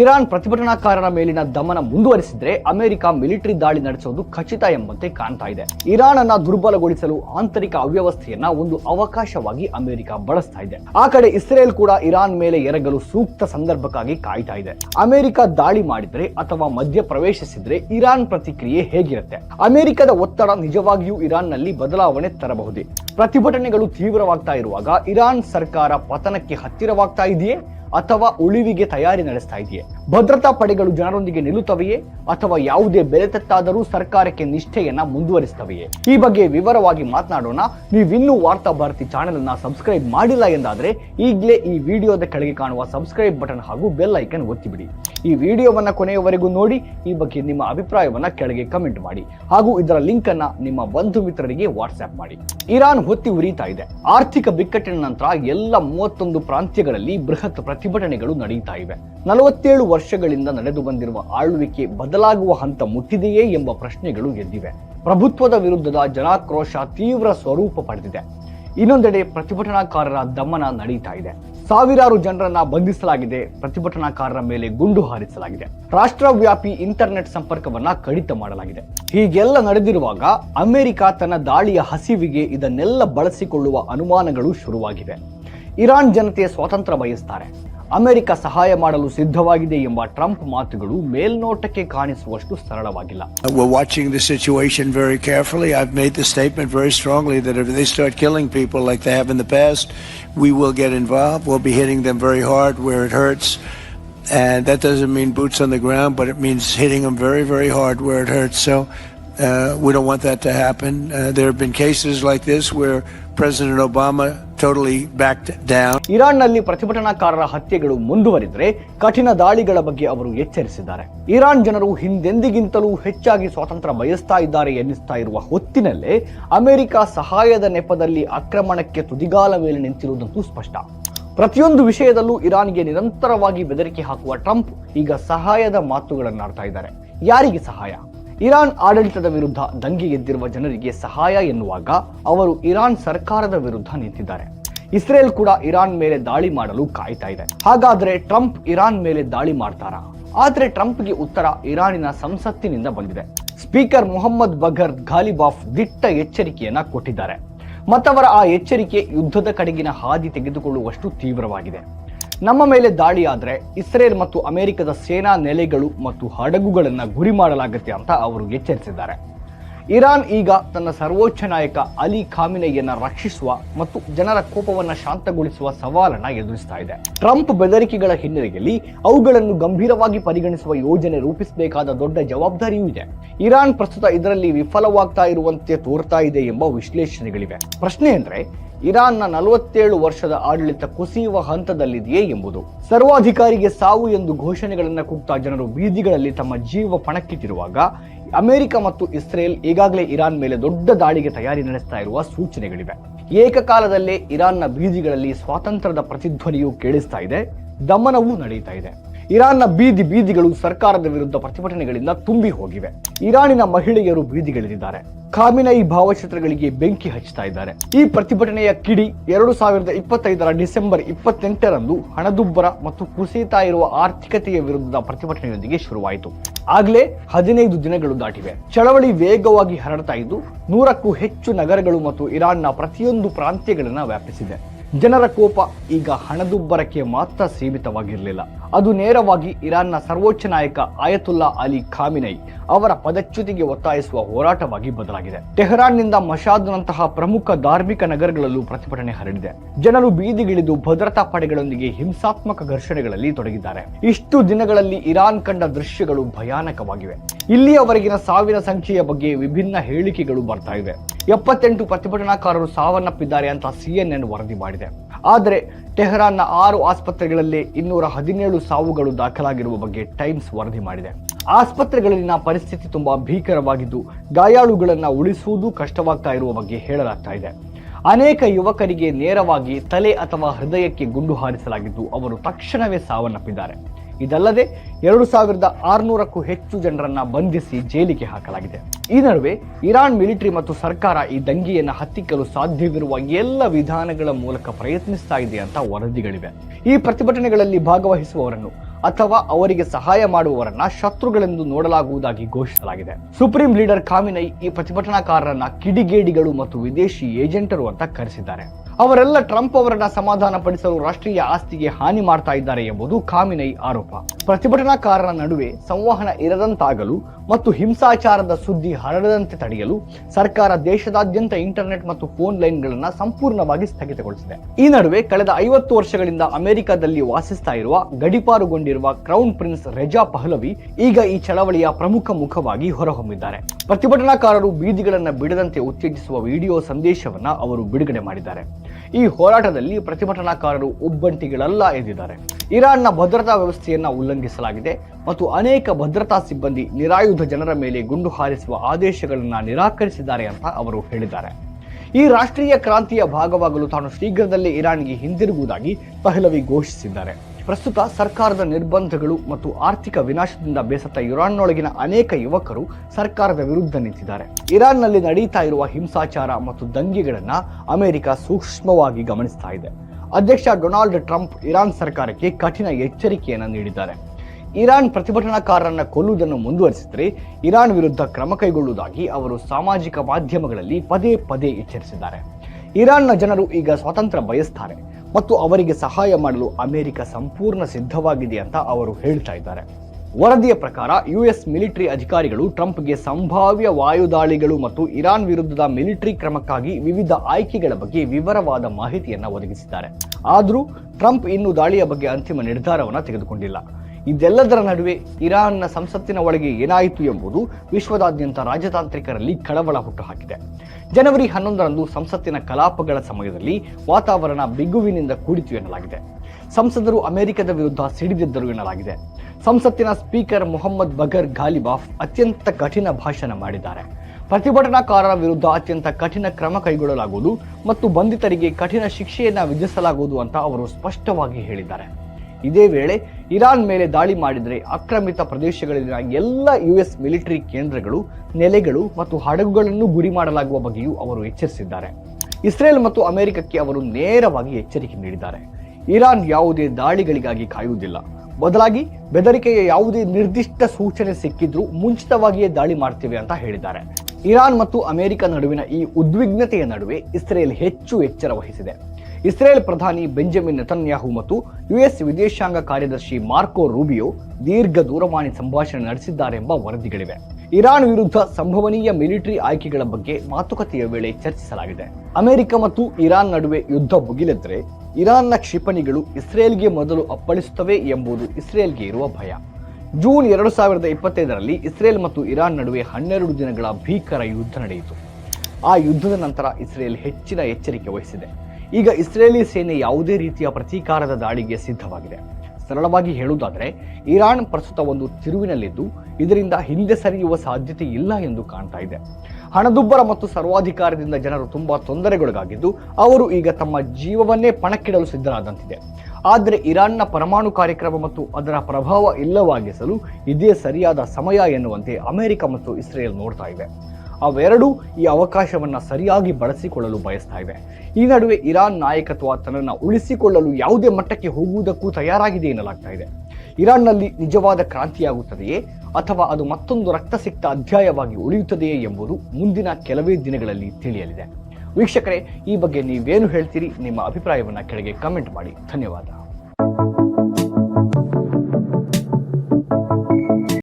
Iran ಪ್ರತಿಭಟನಾಕಾರರ ಮೇಲಿನ ದಮನ ಮುಂದುವರಿಸಿದ್ರೆ America military ದಾಳಿ ನಡೆಸೋದು ಖಚಿತ ಎಂಬಂತೆ ಕಾಣ್ತಾ ಇದೆ. ಇರಾನ್ ಅನ್ನ ದುರ್ಬಲಗೊಳಿಸಲು ಆಂತರಿಕ ಅವ್ಯವಸ್ಥೆಯನ್ನ ಒಂದು ಅವಕಾಶವಾಗಿ ಅಮೆರಿಕ ಬಳಸ್ತಾ ಇದೆ. ಆ ಕಡೆ ಇಸ್ರೇಲ್ ಕೂಡ ಇರಾನ್ ಮೇಲೆ ಎರಗಲು ಸೂಕ್ತ ಸಂದರ್ಭಕ್ಕಾಗಿ ಕಾಯ್ತಾ ಇದೆ. ಅಮೆರಿಕ ದಾಳಿ ಮಾಡಿದ್ರೆ ಅಥವಾ ಮಧ್ಯ ಪ್ರವೇಶಿಸಿದ್ರೆ ಇರಾನ್ ಪ್ರತಿಕ್ರಿಯೆ ಹೇಗಿರುತ್ತೆ? ಅಮೆರಿಕದ ಒತ್ತಡ ನಿಜವಾಗಿಯೂ ಇರಾನ್ನಲ್ಲಿ ಬದಲಾವಣೆ ತರಬಹುದೇ? ಪ್ರತಿಭಟನೆಗಳು ತೀವ್ರವಾಗ್ತಾ ಇರುವಾಗ ಇರಾನ್ ಸರ್ಕಾರ ಪತನಕ್ಕೆ ಹತ್ತಿರವಾಗ್ತಾ ಇದೆಯೇ ಅಥವಾ ಉಳಿವಿಗೆ ತಯಾರಿ ನಡೆಸ್ತಾ ಇದೆಯೇ? ಭದ್ರತಾ ಪಡೆಗಳು ಜನರೊಂದಿಗೆ ನಿಲ್ಲುತ್ತವೆಯೇ ಅಥವಾ ಯಾವುದೇ ಬೆಲೆ ತೆತ್ತಾದರೂ ಸರ್ಕಾರಕ್ಕೆ ನಿಷ್ಠೆಯನ್ನ ಮುಂದುವರಿಸ್ತವೆಯೇ ಈ ಬಗ್ಗೆ ವಿವರವಾಗಿ ಮಾತನಾಡೋಣ. ನೀವಿನ್ನೂ ವಾರ್ತಾ ಭಾರತಿ ಚಾನೆಲ್ ಅನ್ನ ಸಬ್ಸ್ಕ್ರೈಬ್ ಮಾಡಿಲ್ಲ ಎಂದಾದ್ರೆ ಈಗಲೇ ಈ ವಿಡಿಯೋದ ಕೆಳಗೆ ಕಾಣುವ ಸಬ್ಸ್ಕ್ರೈಬ್ ಬಟನ್ ಹಾಗೂ ಬೆಲ್ ಐಕನ್ ಒತ್ತಿಬಿಡಿ. ಈ ವಿಡಿಯೋವನ್ನ ಕೊನೆಯವರೆಗೂ ನೋಡಿ, ಈ ಬಗ್ಗೆ ನಿಮ್ಮ ಅಭಿಪ್ರಾಯವನ್ನ ಕೆಳಗೆ ಕಮೆಂಟ್ ಮಾಡಿ. ಹಾಗೂ ಇದರ ಲಿಂಕ್ ಅನ್ನ ನಿಮ್ಮ ಬಂಧು ಮಿತ್ರರಿಗೆ ವಾಟ್ಸ್ಆಪ್ ಮಾಡಿ. ಇರಾನ್ ಹೊತ್ತಿ ಉರಿತಾ ಇದೆ. ಆರ್ಥಿಕ ಬಿಕ್ಕಟ್ಟಿನ ನಂತರ ಎಲ್ಲ ಮೂವತ್ತೊಂದು ಪ್ರಾಂತ್ಯಗಳಲ್ಲಿ ಬೃಹತ್ ಪ್ರತಿಭಟನೆಗಳು ನಡೆಯುತ್ತಾ ಇವೆ. ನಲವತ್ತೇಳು ವರ್ಷಗಳಿಂದ ನಡೆದು ಬಂದಿರುವ ಆಳ್ವಿಕೆ ಬದಲಾಗುವ ಹಂತ ಮುಟ್ಟಿದೆಯೇ ಎಂಬ ಪ್ರಶ್ನೆಗಳು ಎದ್ದಿವೆ. ಪ್ರಭುತ್ವದ ವಿರುದ್ಧದ ಜನಾಕ್ರೋಶ ತೀವ್ರ ಸ್ವರೂಪ ಪಡೆದಿದೆ. ಇನ್ನೊಂದೆಡೆ ಪ್ರತಿಭಟನಾಕಾರರ ದಮನ ನಡೀತಾ ಇದೆ. ಸಾವಿರಾರು ಜನರನ್ನ ಬಂಧಿಸಲಾಗಿದೆ, ಪ್ರತಿಭಟನಾಕಾರರ ಮೇಲೆ ಗುಂಡು ಹಾರಿಸಲಾಗಿದೆ. ರಾಷ್ಟ್ರವ್ಯಾಪಿ ಇಂಟರ್ನೆಟ್ ಸಂಪರ್ಕವನ್ನ ಕಡಿತ ಮಾಡಲಾಗಿದೆ. ಹೀಗೆಲ್ಲ ನಡೆದಿರುವಾಗ ಅಮೆರಿಕ ತನ್ನ ದಾಳಿಯ ಹಸಿವಿಗೆ ಇದನ್ನೆಲ್ಲ ಬಳಸಿಕೊಳ್ಳುವ ಅನುಮಾನಗಳು ಶುರುವಾಗಿವೆ. ಇರಾನ್ ಜನತೆ ಸ್ವಾತಂತ್ರ್ಯ ಬಯಸ್ತಾರೆ. ಅಮೆರಿಕ ಸಹಾಯ ಮಾಡಲು ಸಿದ್ಧವಾಗಿದೆ ಎಂಬ ಟ್ರಂಪ್ ಮಾತುಗಳು ಮೇಲ್ನೋಟಕ್ಕೆ ಕಾಣಿಸುವಷ್ಟು ಸರಳವಾಗಿಲ್ಲ We're watching the situation very carefully. I've made the statement very strongly that if they start killing people like they have in the past, we will get involved. We'll be hitting them very hard where it hurts. And that doesn't mean boots on the ground, but it means hitting them very, very hard where it hurts. So uh, we don't want that to happen. Uh, there have been cases like this where President Obama totally backed down. ಇರಾನ್ನಲ್ಲಿ ಪ್ರತಿಭಟನಾಕಾರರ ಹತ್ಯೆಗಳು ಮುಂದುವರಿದ್ರೆ ಕಠಿಣ ದಾಳಿಗಳ ಬಗ್ಗೆ ಅವರು ಎಚ್ಚರಿಸಿದ್ದಾರೆ. Iran ಜನರು ಹಿಂದೆಂದಿಗಿಂತಲೂ ಹೆಚ್ಚಾಗಿ ಸ್ವಾತಂತ್ರ್ಯ ಬಯಸ್ತಾ ಇದ್ದಾರೆ ಎನ್ನಿಸ್ತಾ ಇರುವ ಹೊತ್ತಿನಲ್ಲೇ ಅಮೆರಿಕ ಸಹಾಯದ ನೆಪದಲ್ಲಿ ಆಕ್ರಮಣಕ್ಕೆ ತುದಿಗಾಲ ಮೇಲೆ ನಿಂತಿರುವುದಂತೂ ಸ್ಪಷ್ಟ. ಪ್ರತಿಯೊಂದು ವಿಷಯದಲ್ಲೂ ಇರಾನ್ಗೆ ನಿರಂತರವಾಗಿ ಬೆದರಿಕೆ ಹಾಕುವ ಟ್ರಂಪ್ ಈಗ ಸಹಾಯದ ಮಾತುಗಳನ್ನಾಡ್ತಾ ಇದ್ದಾರೆ. ಯಾರಿಗೆ ಸಹಾಯ? ಇರಾನ್ ಆಡಳಿತದ ವಿರುದ್ಧ ದಂಗೆ ಎದ್ದಿರುವ ಜನರಿಗೆ ಸಹಾಯ ಎನ್ನುವಾಗ ಅವರು ಇರಾನ್ ಸರ್ಕಾರದ ವಿರುದ್ಧ ನಿಂತಿದ್ದಾರೆ. ಇಸ್ರೇಲ್ ಕೂಡ ಇರಾನ್ ಮೇಲೆ ದಾಳಿ ಮಾಡಲು ಕಾಯ್ತಾ ಇದೆ. ಹಾಗಾದ್ರೆ ಟ್ರಂಪ್ ಇರಾನ್ ಮೇಲೆ ದಾಳಿ ಮಾಡ್ತಾರಾ? ಆದ್ರೆ ಟ್ರಂಪ್ಗೆ ಉತ್ತರ ಇರಾನಿನ ಸಂಸತ್ತಿನಿಂದ ಬಂದಿದೆ. ಸ್ಪೀಕರ್ ಮೊಹಮ್ಮದ್ ಬಗರ್ ಘಾಲಿಬಾಫ್ ದಿಟ್ಟ ಎಚ್ಚರಿಕೆಯನ್ನ ಕೊಟ್ಟಿದ್ದಾರೆ. ಮತ್ತವರ ಆ ಎಚ್ಚರಿಕೆ ಯುದ್ಧದ ಕಡೆಗಿನ ಹಾದಿ ತೆಗೆದುಕೊಳ್ಳುವಷ್ಟು ತೀವ್ರವಾಗಿದೆ. ನಮ್ಮ ಮೇಲೆ ದಾಳಿಯಾದರೆ ಇಸ್ರೇಲ್ ಮತ್ತು ಅಮೆರಿಕದ ಸೇನಾ ನೆಲೆಗಳು ಮತ್ತು ಹಡಗುಗಳನ್ನು ಗುರಿ ಮಾಡಲಾಗುತ್ತೆ ಅಂತ ಅವರು ಎಚ್ಚರಿಸಿದ್ದಾರೆ. ಇರಾನ್ ಈಗ ತನ್ನ ಸರ್ವೋಚ್ಚ ನಾಯಕ ಅಲಿ ಖಾಮಿನೆಯನ್ನ ರಕ್ಷಿಸುವ ಮತ್ತು ಜನರ ಕೋಪವನ್ನು ಶಾಂತಗೊಳಿಸುವ ಸವಾಲನ್ನ ಎದುರಿಸ್ತಾ ಇದೆ. ಟ್ರಂಪ್ ಬೆದರಿಕೆಗಳ ಹಿನ್ನೆಲೆಯಲ್ಲಿ ಅವುಗಳನ್ನು ಗಂಭೀರವಾಗಿ ಪರಿಗಣಿಸುವ ಯೋಜನೆ ರೂಪಿಸಬೇಕಾದ ದೊಡ್ಡ ಜವಾಬ್ದಾರಿಯೂ ಇದೆ. ಇರಾನ್ ಪ್ರಸ್ತುತ ಇದರಲ್ಲಿ ವಿಫಲವಾಗ್ತಾ ಇರುವಂತೆ ತೋರ್ತಾ ಇದೆ ಎಂಬ ವಿಶ್ಲೇಷಣೆಗಳಿವೆ. ಪ್ರಶ್ನೆ ಅಂದ್ರೆ ಇರಾನ್ನ ನಲವತ್ತೇಳು ವರ್ಷದ ಆಡಳಿತ ಕುಸಿಯುವ ಹಂತದಲ್ಲಿದೆಯೇ ಎಂಬುದು? ಸರ್ವಾಧಿಕಾರಿಗೆ ಸಾವು ಎಂದು ಘೋಷಣೆಗಳನ್ನು ಕೂಗ್ತಾ ಜನರು ಬೀದಿಗಳಲ್ಲಿ ತಮ್ಮ ಜೀವ ಪಣಕ್ಕಿಟ್ಟಿರುವಾಗ ಅಮೆರಿಕ ಮತ್ತು ಇಸ್ರೇಲ್ ಈಗಾಗಲೇ ಇರಾನ್ ಮೇಲೆ ದೊಡ್ಡ ದಾಳಿಗೆ ತಯಾರಿ ನಡೆಸ್ತಾ ಇರುವ ಸೂಚನೆಗಳಿವೆ. ಏಕಕಾಲದಲ್ಲೇ ಇರಾನ್ನ ಬೀದಿಗಳಲ್ಲಿ ಸ್ವಾತಂತ್ರ್ಯದ ಪ್ರತಿಧ್ವನಿಯು ಕೇಳಿಸ್ತಾ ಇದೆ, ದಮನವೂ ನಡೆಯುತ್ತಾ ಇದೆ. ಇರಾನ್ನ ಬೀದಿ ಬೀದಿಗಳು ಸರ್ಕಾರದ ವಿರುದ್ಧ ಪ್ರತಿಭಟನೆಗಳಿಂದ ತುಂಬಿ ಹೋಗಿವೆ. ಇರಾನಿನ ಮಹಿಳೆಯರು ಬೀದಿಗಳಿದ್ದಾರೆ ಕಾಮಿನ ಈ ಭಾವಚಿತ್ರಗಳಿಗೆ ಬೆಂಕಿ ಹಚ್ಚುತ್ತಾ ಇದ್ದಾರೆ. ಈ ಪ್ರತಿಭಟನೆಯ ಕಿಡಿ ಎರಡು ಸಾವಿರದ ಇಪ್ಪತ್ತೈದರ ಡಿಸೆಂಬರ್ ಇಪ್ಪತ್ತೆಂಟರಂದು ಹಣದುಬ್ಬರ ಮತ್ತು ಕುಸಿತಾ ಇರುವ ಆರ್ಥಿಕತೆಯ ವಿರುದ್ಧದ ಪ್ರತಿಭಟನೆಯೊಂದಿಗೆ ಶುರುವಾಯಿತು. ಆಗ್ಲೇ ಹದಿನೈದು ದಿನಗಳು ದಾಟಿವೆ. ಚಳವಳಿ ವೇಗವಾಗಿ ಹರಡ್ತಾ ಇದ್ದು, ನೂರಕ್ಕೂ ಹೆಚ್ಚು ನಗರಗಳು ಮತ್ತು ಇರಾನ್ನ ಪ್ರತಿಯೊಂದು ಪ್ರಾಂತ್ಯಗಳನ್ನ ವ್ಯಾಪಿಸಿದೆ. ಜನರ ಕೋಪ ಈಗ ಹಣದುಬ್ಬರಕ್ಕೆ ಮಾತ್ರ ಸೀಮಿತವಾಗಿರಲಿಲ್ಲ. ಅದು ನೇರವಾಗಿ ಇರಾನ್ನ ಸರ್ವೋಚ್ಚ ನಾಯಕ ಆಯತುಲ್ಲಾ ಅಲಿ ಖಾಮಿನೈ ಅವರ ಪದಚ್ಯುತಿಗೆ ಒತ್ತಾಯಿಸುವ ಹೋರಾಟವಾಗಿ ಬದಲಾಗಿದೆ. ಟೆಹರಾನ್ನಿಂದ ಮಶಾದ್ನಂತಹ ಪ್ರಮುಖ ಧಾರ್ಮಿಕ ನಗರಗಳಲ್ಲೂ ಪ್ರತಿಭಟನೆ ಹರಡಿದೆ. ಜನರು ಬೀದಿಗಿಳಿದು ಭದ್ರತಾ ಪಡೆಗಳೊಂದಿಗೆ ಹಿಂಸಾತ್ಮಕ ಘರ್ಷಣೆಗಳಲ್ಲಿ ತೊಡಗಿದ್ದಾರೆ. ಇಷ್ಟು ದಿನಗಳಲ್ಲಿ ಇರಾನ್ ಕಂಡ ದೃಶ್ಯಗಳು ಭಯಾನಕವಾಗಿವೆ. ಇಲ್ಲಿಯವರೆಗಿನ ಸಾವಿನ ಸಂಖ್ಯೆಯ ಬಗ್ಗೆ ವಿಭಿನ್ನ ಹೇಳಿಕೆಗಳು ಬರ್ತಾ ಇವೆ. ಎಪ್ಪತ್ತೆಂಟು ಪ್ರತಿಭಟನಾಕಾರರು ಸಾವನ್ನಪ್ಪಿದ್ದಾರೆ ಅಂತ ಸಿಎನ್ಎನ್ ವರದಿ ಮಾಡಿದೆ. ಆದರೆ ಟೆಹರಾನ್ನ ಆರು ಆಸ್ಪತ್ರೆಗಳಲ್ಲಿ ಇನ್ನೂರ ಹದಿನೇಳು ಸಾವುಗಳು ದಾಖಲಾಗಿರುವ ಬಗ್ಗೆ ಟೈಮ್ಸ್ ವರದಿ ಮಾಡಿದೆ. ಆಸ್ಪತ್ರೆಗಳಲ್ಲಿನ ಪರಿಸ್ಥಿತಿ ತುಂಬಾ ಭೀಕರವಾಗಿದ್ದು ಗಾಯಾಳುಗಳನ್ನು ಉಳಿಸುವುದು ಕಷ್ಟವಾಗ್ತಾ ಇರುವ ಬಗ್ಗೆ ಹೇಳಲಾಗ್ತಾ ಇದೆ. ಅನೇಕ ಯುವಕರಿಗೆ ನೇರವಾಗಿ ತಲೆ ಅಥವಾ ಹೃದಯಕ್ಕೆ ಗುಂಡು ಹಾರಿಸಲಾಗಿದ್ದು ಅವರು ತಕ್ಷಣವೇ ಸಾವನ್ನಪ್ಪಿದ್ದಾರೆ. ಇದಲ್ಲದೆ ಎರಡು ಸಾವಿರದ ಆರುನೂರಕ್ಕೂ ಹೆಚ್ಚು ಜನರನ್ನ ಬಂಧಿಸಿ ಜೈಲಿಗೆ ಹಾಕಲಾಗಿದೆ. ಈ ನಡುವೆ ಇರಾನ್ ಮಿಲಿಟರಿ ಮತ್ತು ಸರ್ಕಾರ ಈ ದಂಗೆಯನ್ನು ಹತ್ತಿಕ್ಕಲು ಸಾಧ್ಯವಿರುವ ಎಲ್ಲ ವಿಧಾನಗಳ ಮೂಲಕ ಪ್ರಯತ್ನಿಸ್ತಾ ಇದೆ ಅಂತ ವರದಿಗಳಿವೆ. ಈ ಪ್ರತಿಭಟನೆಗಳಲ್ಲಿ ಭಾಗವಹಿಸುವವರನ್ನು ಅಥವಾ ಅವರಿಗೆ ಸಹಾಯ ಮಾಡುವವರನ್ನ ಶತ್ರುಗಳೆಂದು ನೋಡಲಾಗುವುದಾಗಿ ಘೋಷಿಸಲಾಗಿದೆ. ಸುಪ್ರೀಂ ಲೀಡರ್ ಖಾಮಿನೈ ಈ ಪ್ರತಿಭಟನಾಕಾರರನ್ನ ಕಿಡಿಗೇಡಿಗಳು ಮತ್ತು ವಿದೇಶಿ ಏಜೆಂಟರು ಅಂತ ಕರೆಸಿದ್ದಾರೆ. ಅವರೆಲ್ಲ ಟ್ರಂಪ್ ಅವರನ್ನ ಸಮಾಧಾನ ಪಡಿಸಲು ರಾಷ್ಟ್ರೀಯ ಆಸ್ತಿಗೆ ಹಾನಿ ಮಾಡ್ತಾ ಇದ್ದಾರೆ ಎಂಬುದು ಖಾಮಿನೈ ಆರೋಪ. ಪ್ರತಿಭಟನಾಕಾರರ ನಡುವೆ ಸಂವಹನ ಇರದಂತಾಗಲು ಮತ್ತು ಹಿಂಸಾಚಾರದ ಸುದ್ದಿ ಹರಡದಂತೆ ತಡೆಯಲು ಸರ್ಕಾರ ದೇಶದಾದ್ಯಂತ ಇಂಟರ್ನೆಟ್ ಮತ್ತು ಫೋನ್ ಲೈನ್ಗಳನ್ನು ಸಂಪೂರ್ಣವಾಗಿ ಸ್ಥಗಿತಗೊಳಿಸಿದೆ. ಈ ನಡುವೆ ಕಳೆದ ಐವತ್ತು ವರ್ಷಗಳಿಂದ ಅಮೆರಿಕದಲ್ಲಿ ವಾಸಿಸ್ತಾ ಇರುವ, ಗಡಿಪಾರುಗೊಂಡಿರುವ ಕ್ರೌನ್ ಪ್ರಿನ್ಸ್ ರೆಜಾ ಪಹಲವಿ ಈಗ ಈ ಚಳವಳಿಯ ಪ್ರಮುಖ ಮುಖವಾಗಿ ಹೊರಹೊಮ್ಮಿದ್ದಾರೆ. ಪ್ರತಿಭಟನಾಕಾರರು ಬೀದಿಗಳನ್ನ ಬಿಡದಂತೆ ಉತ್ತೇಜಿಸುವ ವಿಡಿಯೋ ಸಂದೇಶವನ್ನ ಅವರು ಬಿಡುಗಡೆ ಮಾಡಿದ್ದಾರೆ. ಈ ಹೋರಾಟದಲ್ಲಿ ಪ್ರತಿಭಟನಾಕಾರರು ಒಬ್ಬಂಟಿಗಳಲ್ಲ ಎಂದಿದ್ದಾರೆ. ಇರಾನ್ನ ಭದ್ರತಾ ವ್ಯವಸ್ಥೆಯನ್ನು ಉಲ್ಲಂಘಿಸಲಾಗಿದೆ ಮತ್ತು ಅನೇಕ ಭದ್ರತಾ ಸಿಬ್ಬಂದಿ ನಿರಾಯುಧ ಜನರ ಮೇಲೆ ಗುಂಡು ಹಾರಿಸುವ ಆದೇಶಗಳನ್ನು ನಿರಾಕರಿಸಿದ್ದಾರೆ ಅಂತ ಅವರು ಹೇಳಿದ್ದಾರೆ. ಈ ರಾಷ್ಟ್ರೀಯ ಕ್ರಾಂತಿಯ ಭಾಗವಾಗಲು ತಾನು ಶೀಘ್ರದಲ್ಲೇ ಇರಾನ್ಗೆ ಹಿಂದಿರುಗುವುದಾಗಿ ಪಹಲವಿ ಘೋಷಿಸಿದ್ದಾರೆ. ಪ್ರಸ್ತುತ ಸರ್ಕಾರದ ನಿರ್ಬಂಧಗಳು ಮತ್ತು ಆರ್ಥಿಕ ವಿನಾಶದಿಂದ ಬೇಸತ್ತ ಇರಾನ್ನೊಳಗಿನ ಅನೇಕ ಯುವಕರು ಸರ್ಕಾರದ ವಿರುದ್ಧ ನಿಂತಿದ್ದಾರೆ. ಇರಾನ್ನಲ್ಲಿ ನಡೀತಾ ಇರುವ ಹಿಂಸಾಚಾರ ಮತ್ತು ದಂಗೆಗಳನ್ನು ಅಮೆರಿಕ ಸೂಕ್ಷ್ಮವಾಗಿ ಗಮನಿಸ್ತಾ ಇದೆ. ಅಧ್ಯಕ್ಷ ಡೊನಾಲ್ಡ್ ಟ್ರಂಪ್ ಇರಾನ್ ಸರ್ಕಾರಕ್ಕೆ ಕಠಿಣ ಎಚ್ಚರಿಕೆಯನ್ನು ನೀಡಿದ್ದಾರೆ. ಇರಾನ್ ಪ್ರತಿಭಟನಾಕಾರರನ್ನು ಕೊಲ್ಲುವುದನ್ನು ಮುಂದುವರಿಸಿದರೆ ಇರಾನ್ ವಿರುದ್ಧ ಕ್ರಮ ಕೈಗೊಳ್ಳುವುದಾಗಿ ಅವರು ಸಾಮಾಜಿಕ ಮಾಧ್ಯಮಗಳಲ್ಲಿ ಪದೇ ಪದೇ ಎಚ್ಚರಿಸಿದ್ದಾರೆ. ಇರಾನ್ನ ಜನರು ಈಗ ಸ್ವಾತಂತ್ರ್ಯ ಬಯಸ್ತಾರೆ. ಮತ್ತು ಅವರಿಗೆ ಸಹಾಯ ಮಾಡಲು ಅಮೆರಿಕ ಸಂಪೂರ್ಣ ಸಿದ್ಧವಾಗಿದೆ ಅಂತ ಅವರು ಹೇಳ್ತಾ ಇದ್ದಾರೆ. ವರದಿಯ ಪ್ರಕಾರ ಯುಎಸ್ ಮಿಲಿಟರಿ ಅಧಿಕಾರಿಗಳು ಟ್ರಂಪ್ಗೆ ಸಂಭಾವ್ಯ ವಾಯುದಾಳಿಗಳು ಮತ್ತು ಇರಾನ್ ವಿರುದ್ಧದ ಮಿಲಿಟರಿ ಕ್ರಮಕ್ಕಾಗಿ ವಿವಿಧ ಆಯ್ಕೆಗಳ ಬಗ್ಗೆ ವಿವರವಾದ ಮಾಹಿತಿಯನ್ನು ಒದಗಿಸಿದ್ದಾರೆ. ಆದರೂ ಟ್ರಂಪ್ ಇನ್ನೂ ದಾಳಿಯ ಬಗ್ಗೆ ಅಂತಿಮ ನಿರ್ಧಾರವನ್ನು ತೆಗೆದುಕೊಂಡಿಲ್ಲ. ಇದೆಲ್ಲದರ ನಡುವೆ ಇರಾನ್ನ ಸಂಸತ್ತಿನ ಒಳಗೆ ಏನಾಯಿತು ಎಂಬುದು ವಿಶ್ವದಾದ್ಯಂತ ರಾಜತಾಂತ್ರಿಕರಲ್ಲಿ ಕಳವಳ ಹುಟ್ಟುಹಾಕಿದೆ. ಜನವರಿ ಹನ್ನೊಂದರಂದು ಸಂಸತ್ತಿನ ಕಲಾಪಗಳ ಸಮಯದಲ್ಲಿ ವಾತಾವರಣ ಬಿಗುವಿನಿಂದ ಕೂಡಿತು ಎನ್ನಲಾಗಿದೆ. ಸಂಸದರು ಅಮೆರಿಕದ ವಿರುದ್ಧ ಸಿಡಿದಿದ್ದರು ಎನ್ನಲಾಗಿದೆ. ಸಂಸತ್ತಿನ ಸ್ಪೀಕರ್ ಮೊಹಮ್ಮದ್ ಬಗರ್ ಗಾಲಿಬಾಫ್ ಅತ್ಯಂತ ಕಠಿಣ ಭಾಷಣ ಮಾಡಿದ್ದಾರೆ. ಪ್ರತಿಭಟನಾಕಾರರ ವಿರುದ್ಧ ಅತ್ಯಂತ ಕಠಿಣ ಕ್ರಮ ಕೈಗೊಳ್ಳಲಾಗುವುದು ಮತ್ತು ಬಂಧಿತರಿಗೆ ಕಠಿಣ ಶಿಕ್ಷೆಯನ್ನ ವಿಧಿಸಲಾಗುವುದು ಅಂತ ಅವರು ಸ್ಪಷ್ಟವಾಗಿ ಹೇಳಿದ್ದಾರೆ. ಇದೇ ವೇಳೆ ಇರಾನ್ ಮೇಲೆ ದಾಳಿ ಮಾಡಿದರೆ ಆಕ್ರಮಿತ ಪ್ರದೇಶಗಳಲ್ಲಿನ ಎಲ್ಲ ಯುಎಸ್ ಮಿಲಿಟರಿ ಕೇಂದ್ರಗಳು, ನೆಲೆಗಳು ಮತ್ತು ಹಡಗುಗಳನ್ನು ಗುರಿ ಮಾಡಲಾಗುವ ಬಗ್ಗೆಯೂ ಅವರು ಎಚ್ಚರಿಸಿದ್ದಾರೆ. ಇಸ್ರೇಲ್ ಮತ್ತು ಅಮೆರಿಕಕ್ಕೆ ಅವರು ನೇರವಾಗಿ ಎಚ್ಚರಿಕೆ ನೀಡಿದ್ದಾರೆ. ಇರಾನ್ ಯಾವುದೇ ದಾಳಿಗಳಿಗಾಗಿ ಕಾಯುವುದಿಲ್ಲ. ಬದಲಾಗಿ ಬೆದರಿಕೆಯ ಯಾವುದೇ ನಿರ್ದಿಷ್ಟ ಸೂಚನೆ ಸಿಕ್ಕಿದ್ರೂ ಮುಂಚಿತವಾಗಿಯೇ ದಾಳಿ ಮಾಡ್ತೇವೆ ಅಂತ ಹೇಳಿದ್ದಾರೆ. ಇರಾನ್ ಮತ್ತು ಅಮೆರಿಕ ನಡುವಿನ ಈ ಉದ್ವಿಗ್ನತೆಯ ನಡುವೆ ಇಸ್ರೇಲ್ ಹೆಚ್ಚು ಎಚ್ಚರ ವಹಿಸಿದೆ. ಇಸ್ರೇಲ್ ಪ್ರಧಾನಿ ಬೆಂಜಮಿನ್ ನೆತನ್ಯಾಹು ಮತ್ತು ಯುಎಸ್ ವಿದೇಶಾಂಗ ಕಾರ್ಯದರ್ಶಿ ಮಾರ್ಕೋ ರೂಬಿಯೋ ದೀರ್ಘ ದೂರವಾಣಿ ಸಂಭಾಷಣೆ ನಡೆಸಿದ್ದಾರೆಂಬ ವರದಿಗಳಿವೆ. ಇರಾನ್ ವಿರುದ್ಧ ಸಂಭವನೀಯ ಮಿಲಿಟರಿ ಆಯ್ಕೆಗಳ ಬಗ್ಗೆ ಮಾತುಕತೆಯ ವೇಳೆ ಚರ್ಚಿಸಲಾಗಿದೆ. ಅಮೆರಿಕ ಮತ್ತು ಇರಾನ್ ನಡುವೆ ಯುದ್ಧ ಮುಗಿಲೆದ್ರೆ ಇರಾನ್ನ ಕ್ಷಿಪಣಿಗಳು ಇಸ್ರೇಲ್ಗೆ ಮೊದಲು ಅಪ್ಪಳಿಸುತ್ತವೆ ಎಂಬುದು ಇಸ್ರೇಲ್ಗೆ ಇರುವ ಭಯ. ಜೂನ್ ಎರಡು ಸಾವಿರದ ಇಪ್ಪತ್ತೈದರಲ್ಲಿ ಇಸ್ರೇಲ್ ಮತ್ತು ಇರಾನ್ ನಡುವೆ ಹನ್ನೆರಡು ದಿನಗಳ ಭೀಕರ ಯುದ್ಧ ನಡೆಯಿತು. ಆ ಯುದ್ಧದ ನಂತರ ಇಸ್ರೇಲ್ ಹೆಚ್ಚಿನ ಎಚ್ಚರಿಕೆ ವಹಿಸಿದೆ. ಈಗ ಇಸ್ರೇಲಿ ಸೇನೆ ಯಾವುದೇ ರೀತಿಯ ಪ್ರತೀಕಾರದ ದಾಳಿಗೆ ಸಿದ್ಧವಾಗಿದೆ. ಸರಳವಾಗಿ ಹೇಳುವುದಾದರೆ, ಇರಾನ್ ಪ್ರಸ್ತುತ ಒಂದು ತಿರುವಿನಲ್ಲಿದ್ದು, ಇದರಿಂದ ಹಿಂದೆ ಸರಿಯುವ ಸಾಧ್ಯತೆ ಇಲ್ಲ ಎಂದು ಕಾಣ್ತಾ ಇದೆ. ಹಣದುಬ್ಬರ ಮತ್ತು ಸರ್ವಾಧಿಕಾರದಿಂದ ಜನರು ತುಂಬಾ ತೊಂದರೆಗೊಳಗಾಗಿದ್ದು, ಅವರು ಈಗ ತಮ್ಮ ಜೀವವನ್ನೇ ಪಣಕ್ಕಿಡಲು ಸಿದ್ಧರಾದಂತಿದೆ. ಆದರೆ ಇರಾನ್ನ ಪರಮಾಣು ಕಾರ್ಯಕ್ರಮ ಮತ್ತು ಅದರ ಪ್ರಭಾವ ಇಲ್ಲವಾಗಿಸಲು ಇದೇ ಸರಿಯಾದ ಸಮಯ ಎನ್ನುವಂತೆ ಅಮೆರಿಕ ಮತ್ತು ಇಸ್ರೇಲ್ ನೋಡ್ತಾ ಇವೆ ಅವೆರಡೂ ಈ ಅವಕಾಶವನ್ನ ಸರಿಯಾಗಿ ಬಳಸಿಕೊಳ್ಳಲು ಬಯಸ್ತಾ ಇವೆ. ಈ ನಡುವೆ ಇರಾನ್ ನಾಯಕತ್ವ ತನ್ನನ್ನು ಉಳಿಸಿಕೊಳ್ಳಲು ಯಾವುದೇ ಮಟ್ಟಕ್ಕೆ ಹೋಗುವುದಕ್ಕೂ ತಯಾರಾಗಿದೆ ಎನ್ನಲಾಗ್ತಾ ಇದೆ. ಇರಾನ್ನಲ್ಲಿ ನಿಜವಾದ ಕ್ರಾಂತಿಯಾಗುತ್ತದೆಯೇ ಅಥವಾ ಅದು ಮತ್ತೊಂದು ರಕ್ತಸಿಕ್ತ ಅಧ್ಯಾಯವಾಗಿ ಉಳಿಯುತ್ತದೆಯೇ ಎಂಬುದು ಮುಂದಿನ ಕೆಲವೇ ದಿನಗಳಲ್ಲಿ ತಿಳಿಯಲಿದೆ. ವೀಕ್ಷಕರೇ, ಈ ಬಗ್ಗೆ ನೀವೇನು ಹೇಳ್ತೀರಿ? ನಿಮ್ಮ ಅಭಿಪ್ರಾಯವನ್ನು ಕೆಳಗೆ ಕಮೆಂಟ್ ಮಾಡಿ. ಧನ್ಯವಾದ.